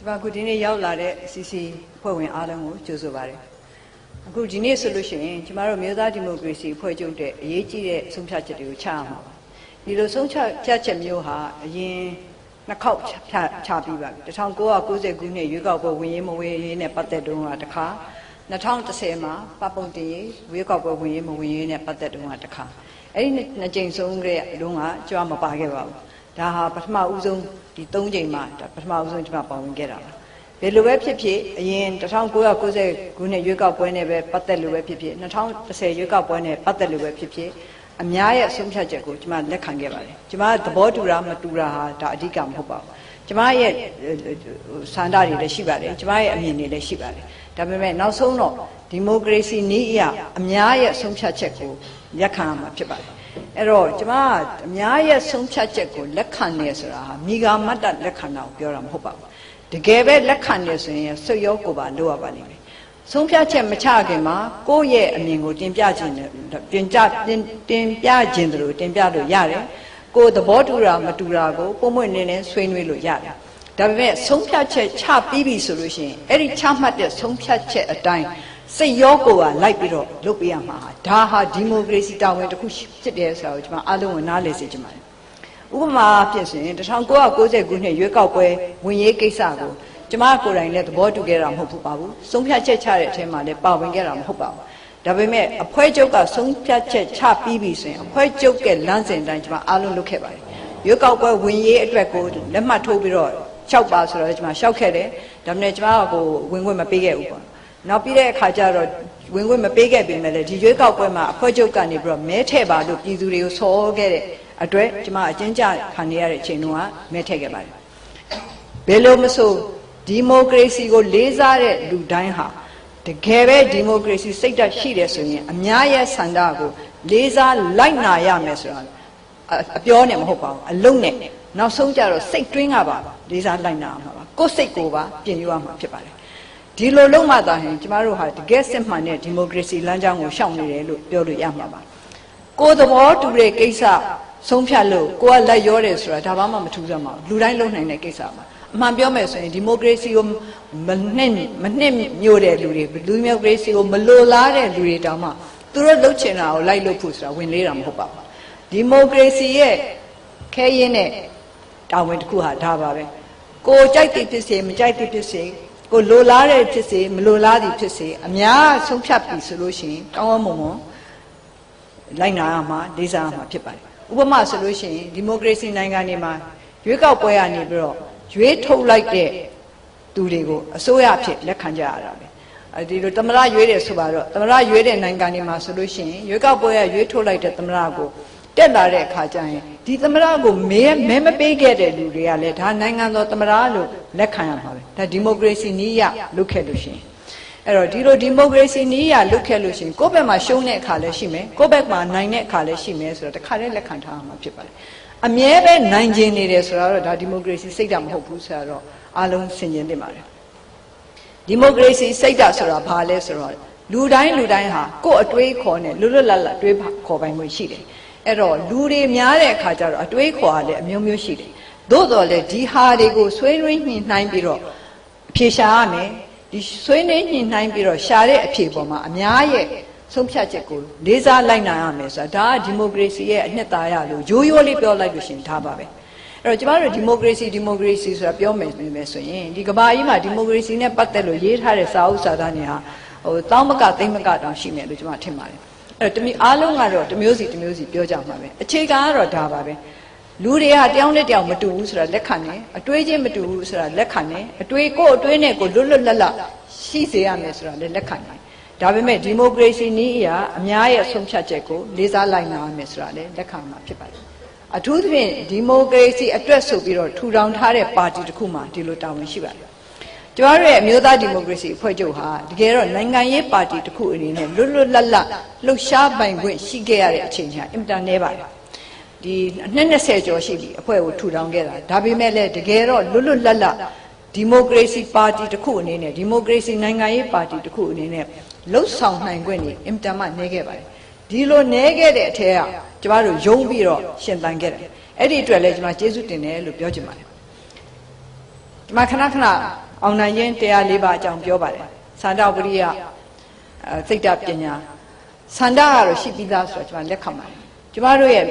ကျမအခုဒီနေ့ရောက်လာတဲ့ CC ဖွဲ့ဝင်အားလုံးကိုကြိုဆိုပါတယ်အခုဒီနေ့ဆိုလို့ရှိရင်ကျမတို့မြို့သားဒီမိုကရေစီဖွဲ့ချုပ်တဲ့အရေးကြီးတဲ့ဆုံးဖြတ်ချက်တွေကိုချရမှာပါဒီလိုဆုံးဖြတ်ချက်မျိုးဟာအရင်နှစ်ခေါက်ချချပြီးပါပြီ1990ခုနှစ်ရွေးကောက်ပွဲဝင်ရေးမဝင်ရေးနဲ့ပတ်သက်တုန်းကတစ်ခါ2010မှာပပုံတင်ရေးရွေးကောက်ပွဲဝင်ရေးမဝင်ရေးနဲ့ပတ်သက်တုန်းကတစ်ခါအဲ့ဒီနှစ်ကြိမ်ဆုံးကလေးတုန်းကကြွားမပါခဲ့ပါဘူး ဒါဟာပထမဦးဆုံးဒီ၃ချိန်မှာပထမဦးဆုံးကျွန်မပါဝင်ခဲ့တာပါဘယ်လိုပဲဖြစ်ဖြစ်အရင်1990ခုနှစ်ရွေးကောက်ပွဲနဲ့ပဲပတ်သက်လို့ပဲဖြစ်ဖြစ်2010ရွေးကောက်ပွဲနဲ့ပတ်သက်လို့ပဲဖြစ်ဖြစ်အများရဲ့ဆုံးဖြတ်ချက်ကိုကျွန်မလက်ခံခဲ့ပါတယ်ကျွန်မသဘောတူတာမတူတာဟာဒါအဓိကမဟုတ်ပါဘူးကျွန်မရဲ့စန္ဒတွေလည်းရှိပါတယ်ကျွန်မရဲ့အမြင်တွေလည်းရှိပါတယ်ဒါပေမဲ့နောက်ဆုံးတော့ဒီမိုကရေစီနည်းအရအများရဲ့ဆုံးဖြတ်ချက်ကိုလက်ခံရမှာဖြစ်ပါတယ် အဲ့တော့ကျမအများရဲ့ဆုံးဖြတ်ချက်ကိုလက်ခံနေဆိုတာဟာမိဂါမတ္တလက်ခံတာကိုပြောတာမဟုတ်ပါဘူးတကယ်ပဲလက်ခံနေဆိုရင်ဆွရောကိုပါလိုရပါလိမ့်မယ်ဆုံးဖြတ်ချက်မချခင်မှာကိုယ့်ရဲ့အမြင်ကိုတင်ပြခြင်းတင်ကြတင်တင်ပြခြင်းတို့တင်ပြလို့ရတယ်ကိုယ်သဘောတူတာမတူတာကိုပုံမွင့်နေနေဆွေးနွေးလို့ရတယ်ဒါပေမဲ့ဆုံးဖြတ်ချက်ချပြီးပြီဆိုလို့ရှိရင်အဲ့ဒီချမှတ်တဲ့ဆုံးဖြတ်ချက်အတိုင်း စိတ်ရောကိုယ်ကလိုက်ပြီးတော့လုပ်ပေးရမှာဒါဟာဒီမိုကရေစီတာဝန်တစ်ခုဖြစ်တယ်ဆိုတာကိုကျွန်မအားလုံးကိုနားလည်စေချင်ပါတယ်ဥပမာဖြစ်စဉ်1990ခုနှစ်ရွေးကောက်ပွဲဝင်ရေးကိစ္စကိုကျမကိုယ်တိုင်လည်းသဘောတူခဲ့တာမဟုတ်ပါဘူးဆုံးဖြတ်ချက်ချတဲ့အထက်မှာလည်းပါဝင်ခဲ့တာမဟုတ်ပါဘူးဒါပေမဲ့အဖွဲ့ချုပ်ကဆုံးဖြတ်ချက်ချပြီးပြီဆိုရင်အဖွဲ့ချုပ်ကလမ်းစဉ်တိုင်းကျမအားလုံးလုပ်ခဲ့ပါတယ်ရွေးကောက်ပွဲဝင်ရေးအတွက်ကိုလက်မှတ်ထိုးပြီးတော့လျှောက်ပါဆိုတော့ကျမလျှောက်ခဲ့တယ်ဒါပေမဲ့ကျမကကိုဝင်ခွင့်မပေးခဲ့ဘူးပေါ့ နောက်ပြီးတဲ့အခါကျတော့ဝင်ခွင့်မပေးခဲ့ပေမဲ့လည်းဒီရွေးကောက်ပွဲမှာအဖွဲ့ချုပ်ကနေပြီးတော့မဲထည့်ပါလို့ပြည်သူတွေကိုဆော်ခဲ့တဲ့အတွက်ကျမအကျဉ်းချခံရတဲ့အချိန်တုန်းကမဲထည့်ခဲ့ပါတယ်ဘယ်လိုမဆိုဒီမိုကရေစီကိုလေးစားတဲ့လူတိုင်းဟာတကယ်ပဲဒီမိုကရေစီစိတ်ဓာတ်ရှိတယ်ဆိုရင်အများရဲ့ဆန္ဒကိုလေးစားလိုက်နာရမယ်ဆိုတာအပြောနဲ့မဟုတ်ပါဘူးအလုံးနဲ့နောက်ဆုံးကြတော့စိတ်တွင်းကပါလေးစားလိုက်နာရမှာပါကိုယ်စိတ်ကိုပါပြင်ယူရမှာဖြစ်ပါတယ် ဒီလိုလုံးမှသာရင်ကျမတို့ဟာတကယ်စစ်မှန်တဲ့ဒီမိုကရေစီလမ်းကြောင်းကိုရှောင်နေတယ်လို့ပြောလို့ရမှာပါကိုယ်သဘောတူတဲ့ကိစ္စဆုံးဖြတ်လို့ကိုကလက်ရောတယ်ဆိုတာဒါမှမထူးဆန်းပါဘူးလူတိုင်းလုံနိုင်တဲ့ကိစ္စပါအမှန်ပြောမယ်ဆိုရင်ဒီမိုကရေစီကိုမနှစ်မနှစ်မြို့တဲ့လူတွေလူမျိုးကရေစီကိုမလိုလားတဲ့လူတွေတောင်မှသူတို့လှုပ်ချင်တာကိုလိုက်လုပ်ဖို့ဆိုတာဝင်လေးတာမဟုတ်ပါဘူးဒီမိုကရေစီရဲ့ခဲရင်တဲ့တာဝန်တစ်ခုဟာဒါပါပဲကိုကြိုက်သည်ဖြစ်စေမကြိုက်သည်ဖြစ်စေ ကိုလိုလားတဲ့ဖြစ်စေမလိုလားသည်ဖြစ်စေအများဆုံးဖြတ်ပြီဆိုလို့ရှိရင်ကောင်းကောင်းမွန်မွန်လိုက်နာရမှာလေးစားရမှာဖြစ်ပါတယ်ဥပမာဆိုလို့ရှိရင်ဒီမိုကရေစီနိုင်ငံတွေမှာရွေးကောက်ပွဲကနေပြီးတော့ရွေးထုတ်လိုက်တဲ့သူတွေကိုအစိုးရအဖြစ်လက်ခံကြရတာပဲအဲဒီလိုသမရရွေးတယ်ဆိုပါတော့သမရရွေးတဲ့နိုင်ငံတွေမှာဆိုလို့ရှိရင်ရွေးကောက်ပွဲကရွေးထုတ်လိုက်တဲ့သမရကို တက်လာတဲ့အခါကျရင်ဒီသမရကိုမဲမဲမပေးခဲ့တဲ့လူတွေကလည်းဒါနိုင်ငံတော်သမရလို့လက်ခံရမှာပဲဒါဒီမိုကရေစီနည်းရလုပ်ခဲ့လို့ရှိရင်အဲ့တော့ဒီလိုဒီမိုကရေစီနည်းရလုပ်ခဲ့လို့ရှိရင်ကိုယ့်ဘက်မှာရှုံးတဲ့အခါလည်းရှိမယ်ကိုယ့်ဘက်မှာနိုင်တဲ့အခါလည်းရှိမယ်ဆိုတော့တခါတည်းလက်ခံထားရမှာဖြစ်ပါတယ်အမြဲပဲနိုင်ကျင်နေတယ်ဆိုတော့ဒါဒီမိုကရေစီစိတ်ဓာတ်မဟုတ်ဘူးဆိုတော့အားလုံးဆင်ခြင်တင်ပါတယ်ဒီမိုကရေစီစိတ်ဓာတ်ဆိုတာဘာလဲဆိုတော့လူတိုင်းလူတိုင်းဟာကိုယ့်အတွေးခေါ်နဲ့လွတ်လွတ်လပ်လပ်တွေးခေါ်ပိုင်ခွင့်ရှိတယ် အဲ့တော့လူတွေများတဲ့အခါကျတော့အတွေးခေါ်ကလည်းအမျိုးမျိုးရှိတယ်သို့တော်လည်းဒီဟာတွေကိုဆွေးနွေးညှိနှိုင်းပြီးတော့အဖြေရှာရမယ်ဒီဆွေးနွေးညှိနှိုင်းပြီးတော့ရှာတဲ့အဖြေပေါ်မှာအများရဲ့ဆုံးဖြတ်ချက်ကိုလေးစားလိုက်နိုင်ရမယ်ဆိုတာဒါကဒီမိုကရေစီရဲ့အနှစ်သာရလို့ရိုးရိုးလေးပြောလိုက်လို့ရှင်ဒါပါပဲအဲ့တော့ကျမတို့ဒီမိုကရေစီဒီမိုကရေစီဆိုတာပြောမယ်ဆိုရင်ဒီကဘာကြီးမှာဒီမိုကရေစီနဲ့ပတ်သက်လို့ရေးထားတဲ့စာအုပ်စာသားတွေဟာဟိုတောင်းမကသိမ့်မကတောင်ရှိမယ်လို့ကျမထင်ပါတယ် အဲ့တော့တမီအားလုံးကတော့တမျိုးစီတမျိုးစီပြောကြမှာပဲအခြေခံကတော့ဒါပါပဲလူတွေကတယောက်နဲ့တယောက်မတူဘူးဆိုတာလက်ခံတယ်အတွေးချင်းမတူဘူးဆိုတာလက်ခံတယ်အတွေးကိုအတွေးနဲ့ကိုလွတ်လွတ်လပ်လပ်ရှိစေရမယ်ဆိုတာလည်းလက်ခံတယ်ဒါပေမဲ့ဒီမိုကရေစီနည်းအရာအများရဲ့ဆုံးဖြတ်ချက်ကိုလေးစားလိုက်နာရမယ်ဆိုတာလည်းလက်ခံမှာဖြစ်ပါတယ်အထူးသဖြင့်ဒီမိုကရေစီအတွက်ဆိုပြီးတော့ထူထောင်ထားတဲ့ပါတီတစ်ခုမှဒီလိုတာဝန်ရှိပါတယ် ကျမတို့ရဲ့အမျိုးသားဒီမိုကရေစီအဖွဲ့ချုပ်ဟာတကယ်တော့နိုင်ငံရေးပါတီတစ်ခုအနေနဲ့လွတ်လွတ်လပ်လပ်လှုပ်ရှားပိုင်ခွင့်ရှိခဲ့ရတဲ့အချိန်ဟာအင်တာနက်ပါတယ်ဒီနှစ်20ကျော်ရှိပြီအဖွဲ့ကိုထူထောင်ခဲ့တာဒါပေမဲ့လည်းတကယ်တော့လွတ်လွတ်လပ်လပ်ဒီမိုကရေစီပါတီတစ်ခုအနေနဲ့ဒီမိုကရေစီနိုင်ငံရေးပါတီတစ်ခုအနေနဲ့လှုပ်ဆောင်နိုင်ခွင့်နေအင်တာမနေခဲ့ပါတယ်ဒီလိုနေခဲ့တဲ့အထက်ကကျမတို့ယုံပြီးတော့ရှင်သန်ခဲ့တယ်အဲ့ဒီအတွက်လည်းကျမကျေးဇူးတင်တယ်လို့ပြောချင်ပါတယ်ကျမခဏခဏ အောင်နိုင်ခြင်းတရား၄ပါးအကြောင်းပြောပါတယ်သန္တာဝရိယအဲစိတ်ဓာတ်ပညာသန္တာကတော့ရှိပြီးသားဆိုတော့ကျွန်မလက်ခံပါတယ်ကျမတို့ရဲ့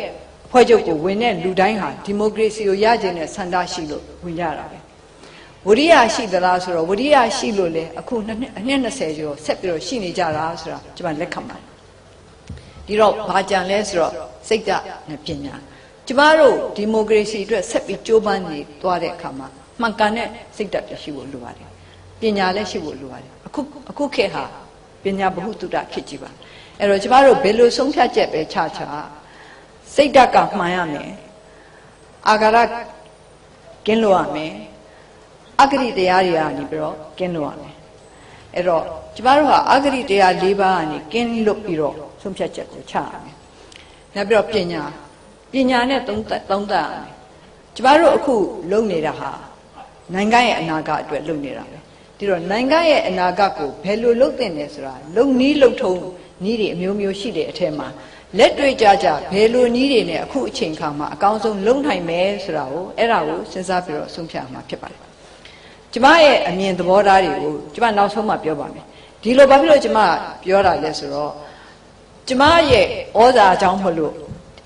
ဖွဲ့ချုပ်ကိုဝင်တဲ့လူတိုင်းဟာဒီမိုကရေစီကိုရကျင်တဲ့သန္တာရှိလို့ဝင်ကြတာပဲဝရိယရှိသလားဆိုတော့ဝရိယရှိလို့လေအခုနှစ်နှစ်အနှစ်20ကျော်ဆက်ပြီးတော့ရှိနေကြတာဆိုတာကျွန်မလက်ခံပါတယ်ဒီတော့ဘာကြံလဲဆိုတော့စိတ်ဓာတ်နဲ့ပညာကျမတို့ဒီမိုကရေစီအတွက်ဆက်ပြီးကြိုးပမ်းနေသွားတဲ့အခါမှာ မှန်ကန်တဲ့စိတ်ဓာတ်ပြရှိဖို့လိုပါတယ်ပညာလည်းရှိဖို့လိုပါတယ်အခုအခုခေတ်ဟာပညာဘ ഹു တုတခေတ်ကြီးပါအဲ့တော့ကျမတို့ဘယ်လိုဆုံးဖြတ်ချက်ပဲချချစိတ်ဓာတ်ကမှန်ရမယ်အာဃာရကင်းလို့ရမယ်အဂရိတရားတွေကနေပြီးတော့ကင်းလို့ရမယ်အဲ့တော့ကျမတို့ဟာအဂရိတရား၄ပါးကနေကင်းလွတ်ပြီးတော့ဆုံးဖြတ်ချက်ကိုချရမယ်နောက်ပြီးတော့ပညာပညာနဲ့သုံးသပ်သုံးသပ်ရမယ်ကျမတို့အခုလုပ်နေတာဟာ နိုင်ငံရဲ့အနာဂတ်အတွက်လုပ်နေတာပဲဒီတော့နိုင်ငံရဲ့အနာဂတ်ကိုဘယ်လိုလုပ်သင့်လဲဆိုတာလုံနီးလုံထုံနီးတွေအမျိုးမျိုးရှိတဲ့အထက်မှာလက်တွေ့ကြကြဘယ်လိုနီးတွေနဲ့အခုအချိန်ခါမှာအကောင်းဆုံးလုံနိုင်မယ်ဆိုတာကိုအဲ့ဒါကိုစဉ်းစားပြီးတော့ဆုံးဖြတ်မှာဖြစ်ပါတယ်ကျမရဲ့အမြင်သဘောထားတွေကိုကျမနောက်ဆုံးမှပြောပါမယ်ဒီလိုဘာဖြစ်လို့ကျမပြောတာလဲဆိုတော့ကျမရဲ့ဩဇာအကြောင်းမလို့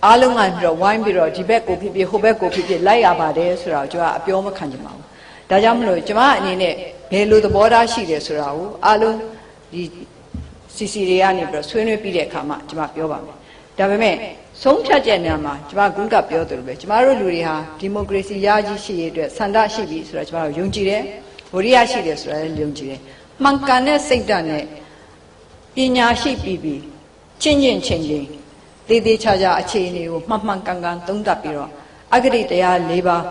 အားလုံးကပြီးတော့ဝိုင်းပြီးတော့ဒီဘက်ကိုဖြစ်ဖြစ်ဟိုဘက်ကိုဖြစ်ဖြစ်လိုက်ရပါတယ်ဆိုတာကိုကျမအပြောမခံချင်ပါဘူး ဒါကြောင့်မလို့ကျမအနေနဲ့ဘယ်လိုသဘောထားရှိတယ်ဆိုတာကိုအားလုံးဒီစီစီတွေကနေပြီးတော့ဆွေးနွေးပြီးတဲ့အခါမှာကျမပြောပါမယ်ဒါပေမဲ့ဆုံးဖြတ်ချက်နေရာမှာကျမခုကပြောသလိုပဲကျမတို့လူတွေဟာဒီမိုကရေစီရကြီးရှိရေးအတွက်ဆန္ဒရှိပြီဆိုတော့ကျမတို့ယုံကြည်တယ်ဝရိယရှိတယ်ဆိုတာလည်းယုံကြည်တယ်မှန်ကန်တဲ့စိတ်ဓာတ်နဲ့ပညာရှိပြီးပြီးချင်းချင်းချင်းချင်းတည်တည်ချာချာအခြေအနေကိုမှန်မှန်ကန်ကန်သုံးသပ်ပြီးတော့အဂတိတရား၄ပါး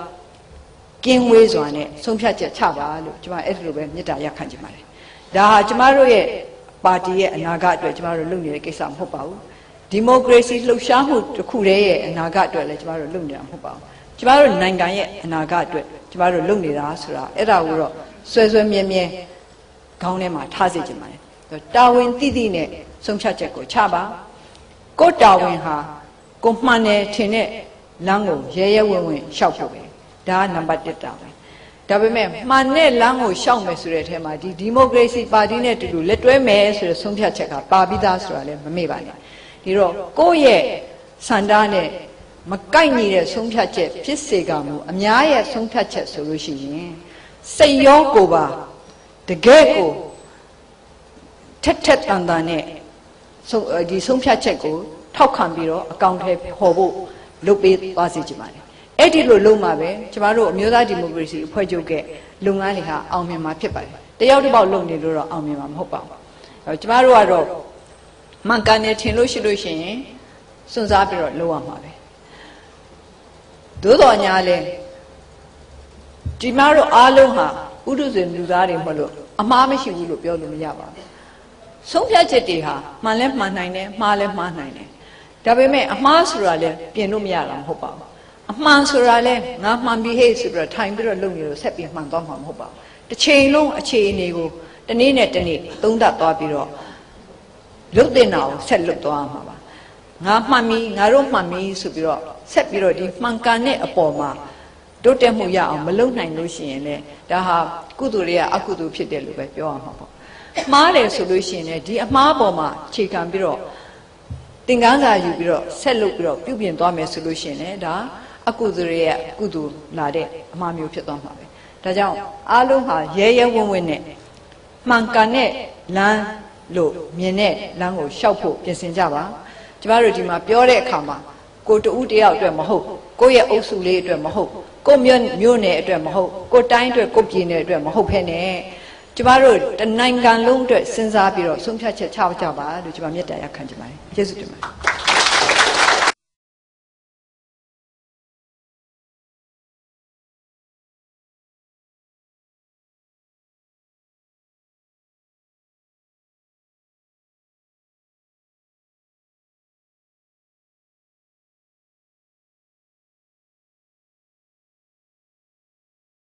ကင်းဝေးစွာနဲ့ဆုံးဖြတ်ချက်ချပါလို့ကျမအဲ့ဒီလိုပဲမေတ္တာရက်ခံချင်ပါတယ်ဒါဟာကျမတို့ရဲ့ပါတီရဲ့အနာဂတ်အတွက်ကျမတို့လုပ်နေတဲ့ကိစ္စမဟုတ်ပါဘူးဒီမိုကရေစီလှုပ်ရှားမှုတစ်ခုတည်းရဲ့အနာဂတ်အတွက်လည်းကျမတို့လုပ်နေတာမဟုတ်ပါဘူးကျမတို့နိုင်ငံရဲ့အနာဂတ်အတွက်ကျမတို့လုပ်နေတာဆိုတာအဲ့ဒါကိုတော့ဆွဲဆွဲမြဲမြဲခေါင်းထဲမှာထားစေချင်ပါတယ်တာဝန်တိတိနဲ့ဆုံးဖြတ်ချက်ကိုချပါကိုတာဝန်ဟာကိုမှန်တယ်ထင်တဲ့လမ်းကိုရဲရဲဝံ့ဝံ့ရှောက်ဖို့ပဲ ဒါကနံပါတ်1တာပဲဒါပေမဲ့မှန်တဲ့လမ်းကိုရှောက်မယ်ဆိုတဲ့အထက်မှာဒီဒီမိုကရေစီပါတီနဲ့တူတူလက်တွဲမယ်ဆိုတဲ့ဆုံးဖြတ်ချက်ကပါပြီးသားဆိုတာလည်းမမေ့ပါနဲ့ဒီတော့ကိုယ့်ရဲ့စန္ဒာနဲ့မကိုက်ညီတဲ့ဆုံးဖြတ်ချက်ဖြစ်စေကမူအများရဲ့ဆုံးဖြတ်ချက်ဆိုလို့ရှိရင်စိတ်ရောကိုယ်ပါတကယ်ကိုထက်ထက်တန်တန်နဲ့ဆုံးဒီဆုံးဖြတ်ချက်ကိုထောက်ခံပြီးတော့အကောင့်ထဲဟောဖို့လုပ်ပေးသွားစေချင်ပါတယ် အဲ့ဒီလိုလုပ်မှပဲကျမတို့အမျိုးသားဒီမိုကရေစီအဖွဲ့ချုပ်ကလုပ်ငန်းတွေဟာအောင်မြင်မှာဖြစ်ပါတယ်တယောက်တစ်ပေါက်လုပ်နေလို့တော့အောင်မြင်မှာမဟုတ်ပါဘူးအဲကျမတို့ကတော့မှန်ကန်တယ်ထင်လို့ရှိလို့ရှိရင်စွန့်စားပြီးတော့လုပ်ရမှာပဲသို့တော်ညာလဲဒီမတို့အားလုံးဟာဥဒုဇဉ်လူသားတွေမလို့အမှားမရှိဘူးလို့ပြောလို့မရပါဘူးဆုံးဖြတ်ချက်တွေဟာမှန်လဲမှန်နိုင်တယ်မှားလဲမှားနိုင်တယ်ဒါပေမဲ့အမှားဆိုတာလဲပြင်လို့မရတာမဟုတ်ပါဘူး အမှန်ဆိုတာလဲငါမှန်ပြီဟဲ့ဆိုပြီးတော့ထိုင်ပြီးတော့လုပ်နေလို့ဆက်ပြီးမှန်သွားမှာမဟုတ်ပါဘူးတစ်ချိန်လုံးအခြေအနေကိုတနေ့နဲ့တနေ့သုံးသပ်သွားပြီးတော့လုတ်တင်တာကိုဆက်လုတ်သွားမှာပါငါမှန်ပြီငါတို့မှန်ပြီဆိုပြီးတော့ဆက်ပြီးတော့ဒီမှန်ကန်တဲ့အပေါ်မှာတိုးတက်မှုရအောင်မလုပ်နိုင်လို့ရှိရင်လည်းဒါဟာကုသိုလ်တွေကအကုသိုလ်ဖြစ်တယ်လို့ပဲပြောရမှာပေါ့မှားတယ်ဆိုလို့ရှိရင်လည်းဒီအမှားပေါ်မှာခြေခံပြီးတော့သင်္ကန်းစာယူပြီးတော့ဆက်လုပ်ပြီးတော့ပြုပြင်သွားမယ်ဆိုလို့ရှိရင်လည်းဒါ အကုသိုလ်ရဲ့ကုသိုလ်လာတဲ့အမှားမျိုးဖြစ်သွားမှာပဲဒါကြောင့်အားလုံးဟာရဲရဲဝံ့ဝံ့နဲ့မှန်ကန်တဲ့လမ်းလို့မြင်တဲ့လမ်းကိုရှောက်ဖို့ပြင်ဆင်ကြပါကျမတို့ဒီမှာပြောတဲ့အခါမှာကိုတူဦးတယောက်အတွက်မဟုတ်ကိုယ့်ရဲ့အုပ်စုလေးအတွက်မဟုတ်ကိုမြို့မြို့နယ်အတွက်မဟုတ်ကိုတိုင်းအတွက်ကိုပြည်နယ်အတွက်မဟုတ်ဖ ೇನೆ ကျမတို့တနိုင်ငံလုံးအတွက်စဉ်းစားပြီးတော့ဆုံးဖြတ်ချက်ချကြပါလို့ကျမမေတ္တာရက်ခံချင်ပါတယ်ကျေးဇူးတင်ပါတယ်